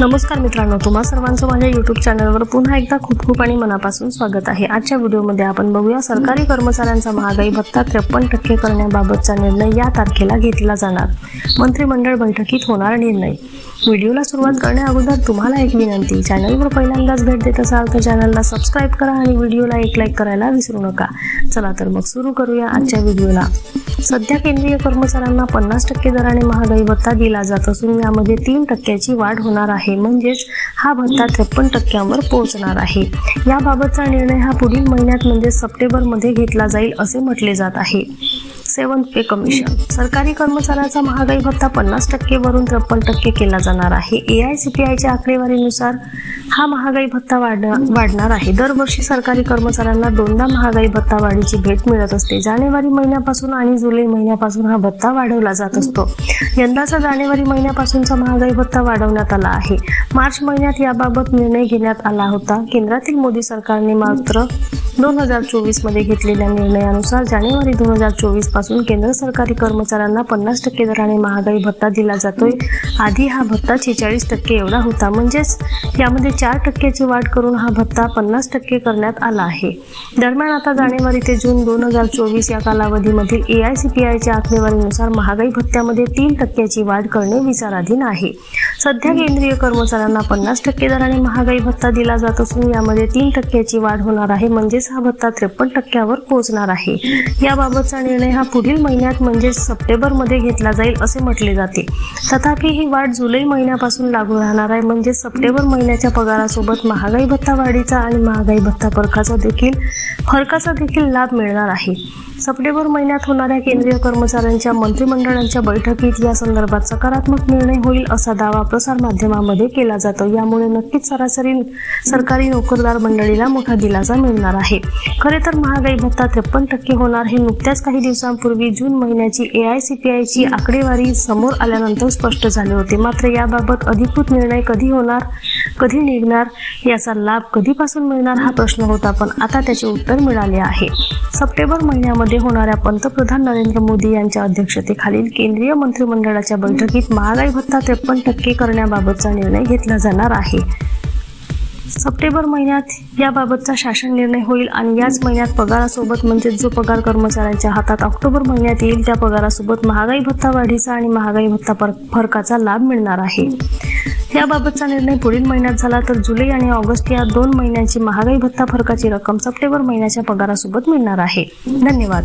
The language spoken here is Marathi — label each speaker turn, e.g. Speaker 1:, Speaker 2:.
Speaker 1: नमस्कार मित्रांनो तुम्हा सर्वांचं माझ्या युट्यूब चॅनलवर पुन्हा एकदा खूप खूप आणि मनापासून स्वागत आहे. आजच्या व्हिडिओमध्ये आपण बघूया सरकारी कर्मचाऱ्यांचा महागाई भत्ता त्रेपन्न टक्के करण्याबाबतचा निर्णय या तारखेला घेतला जाणार. मंत्रिमंडळ बैठकीत होणार निर्णय. व्हिडिओला सुरुवात करण्याअगोदर तुम्हाला एक विनंती चॅनलवर पहिल्यांदाच भेट देत असाल तर चॅनलला सबस्क्राईब करा आणि व्हिडिओला एक लाईक करायला विसरू नका. चला तर मग सुरू करूया आजच्या व्हिडिओला. सध्या केंद्रीय कर्मचाऱ्यांना पन्नास टक्के दराने महागाई भत्ता दिला जात असून यामध्ये तीन टक्क्याची वाढ होणार आहे. म्हणजेच हा भत्ता त्रेपन्न टक्क्यांवर पोहोचणार आहे. याबाबतचा निर्णय हा पुढील महिन्यात म्हणजे सप्टेंबरमध्ये घेतला जाईल असे म्हटले जात आहे. Seven pay commission. सरकारी कर्मचाऱ्याचा महागाई भत्ता पन्नास टक्केवरून त्रेपन्न टक्के केला जाणार आहे. ए आय सी पी आयच्या आकडेवारीनुसार हा महागाई भत्ता वाढणार आहे. दरवर्षी सरकारी कर्मचाऱ्यांना दोनदा महागाई भत्ता वाढीची भेट मिळत असते. जानेवारी महिन्यापासून आणि जुलै महिन्यापासून हा भत्ता वाढवला जात असतो. यंदाचा जानेवारी महिन्यापासूनचा महागाई भत्ता वाढवण्यात आला आहे. मार्च महिन्यात याबाबत निर्णय घेण्यात आला होता. केंद्रातील मोदी सरकारने मात्र दोन हजार चोवीसमध्ये घेतलेल्या निर्णयानुसार जानेवारी दोन हजार चोवीसपासून केंद्र सरकारी कर्मचाऱ्यांना पन्नास टक्के दराने महागाई भत्ता दिला जातोय. आधी हा भत्ता छेचाळीस टक्के एवढा होता. म्हणजेच यामध्ये चार टक्क्याची वाढ करून हा भत्ता पन्नास टक्के करण्यात आला आहे. दरम्यान आता जानेवारी ते जून दोन हजार चोवीस या कालावधीमधील ए आय सी पी आयच्या आकडेवारीनुसार महागाई भत्त्यामध्ये तीन टक्क्याची वाढ करणे विचाराधीन आहे. सध्या केंद्रीय कर्मचाऱ्यांना पन्नास टक्के दराने महागाई भत्ता दिला जात असून यामध्ये तीन टक्क्याची वाढ होणार आहे. म्हणजेच हा भत्ता त्रेपन्न टक्क्यावर पोहोचणार आहे. याबाबतचा निर्णय हा पुढील महिन्यात म्हणजे सप्टेंबरमध्ये घेतला जाईल असे म्हटले जाते. तथापि ही वाढ जुलै महिन्यापासून लागू राहणार आहे म्हणजे सप्टेंबर महिन्याच्या पगारासोबत महागाई भत्ता वाढीचा आणि महागाई भत्ता फरकाचा देखील फरकाचा देखील लाभ मिळणार आहे. सप्टेंबर महिन्यात होणाऱ्या केंद्रीय कर्मचाऱ्यांच्या मंत्रिमंडळांच्या बैठकीत या संदर्भात सकारात्मक निर्णय होईल असा दावा प्रसार माध्यमामध्ये केला जातो. यामुळे नक्कीच सरासरी सरकारी नोकरदार मंडळीला मोठा दिलासा मिळणार आहे. खरे तर महागाई भत्ता त्रेपन्न टक्के होणार हे नुकत्याच काही दिवसांपूर्वी जून महिन्याची ए आय सी पी आयची आकडेवारी समोर आल्यानंतर स्पष्ट झाले होते. मात्र याबाबत अधिकृत निर्णय कधी होणार कधी निघणार याचा लाभ कधीपासून मिळणार हा प्रश्न होता पण आता त्याचे उत्तर मिळाले आहे. सप्टेंबर महिन्यामध्ये होणाऱ्या पंतप्रधान नरेंद्र मोदी यांच्या अध्यक्षतेखालील केंद्रीय मंत्रिमंडळाच्या बैठकीत महागाई भत्ता त्रेपन्न टक्के करण्याबाबतचा निर्णय घेतला जाणार आहे. सप्टेंबर महिन्यात याबाबतचा शासन निर्णय होईल आणि याच महिन्यात पगारासोबत म्हणजे जो पगार कर्मचाऱ्यांच्या हातात ऑक्टोबर महिन्यात येईल त्या पगारासोबत महागाई भत्ता वाढीचा आणि महागाई भत्ता फरकाचा लाभ मिळणार आहे. याबाबतचा निर्णय पुढील महिन्यात झाला तर जुलै आणि ऑगस्ट या दोन महिन्यांची महागाई भत्ता फरकाची रक्कम सप्टेंबर महिन्याच्या पगारासोबत मिळणार आहे. धन्यवाद.